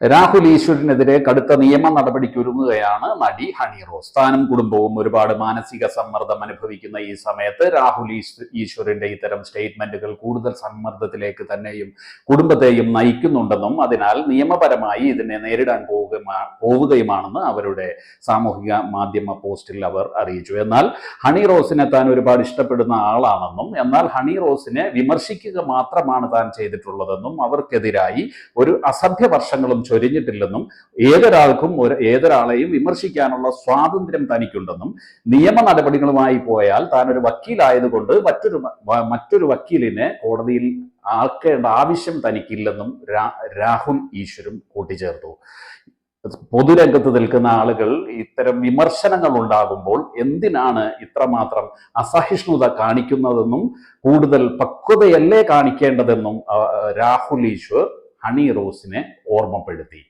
രാഹുൽ ഈശ്വരനെതിരെ കടുത്ത നിയമ നടപടിക്കൊരുങ്ങുകയാണ് നടി ഹണി റോസ്. താനും കുടുംബവും ഒരുപാട് മാനസിക സമ്മർദ്ദം അനുഭവിക്കുന്ന ഈ സമയത്ത് രാഹുൽ ഈശ്വരന്റെ ഇത്തരം സ്റ്റേറ്റ്മെന്റുകൾ കൂടുതൽ സമ്മർദ്ദത്തിലേക്ക് തന്നെയും കുടുംബത്തെയും നയിക്കുന്നുണ്ടെന്നും അതിനാൽ നിയമപരമായി ഇതിനെ നേരിടാൻ പോവുക പോവുകയുമാണെന്ന് അവരുടെ സാമൂഹിക മാധ്യമ പോസ്റ്റിൽ അവർ അറിയിച്ചു. എന്നാൽ ഹണി റോസിനെ താൻ ഒരുപാട് ഇഷ്ടപ്പെടുന്ന ആളാണെന്നും എന്നാൽ ഹണി റോസിനെ വിമർശിക്കുക മാത്രമാണ് താൻ ചെയ്തിട്ടുള്ളതെന്നും അവർക്കെതിരായി ഒരു അസഭ്യ വർഷങ്ങളും ചൊരിഞ്ഞിട്ടില്ലെന്നും ഏതൊരാൾക്കും ഒരു ഏതൊരാളെയും വിമർശിക്കാനുള്ള സ്വാതന്ത്ര്യം തനിക്കുണ്ടെന്നും നിയമ നടപടികളുമായി പോയാൽ താൻ ഒരു വക്കീലായതുകൊണ്ട് മറ്റൊരു മറ്റൊരു വക്കീലിനെ കോടതിയിൽ ആക്കേണ്ട ആവശ്യം തനിക്കില്ലെന്നും രാഹുൽ ഈശ്വരും കൂട്ടിച്ചേർത്തു. പൊതുരംഗത്ത് നിൽക്കുന്ന ആളുകൾ ഇത്തരം വിമർശനങ്ങൾ ഉണ്ടാകുമ്പോൾ എന്തിനാണ് ഇത്രമാത്രം അസഹിഷ്ണുത കാണിക്കുന്നതെന്നും കൂടുതൽ പക്വതയല്ലേ കാണിക്കേണ്ടതെന്നും രാഹുൽ ഈശ്വർ ഹണി റോസിനെ ഓർമ്മപ്പെടുത്തി.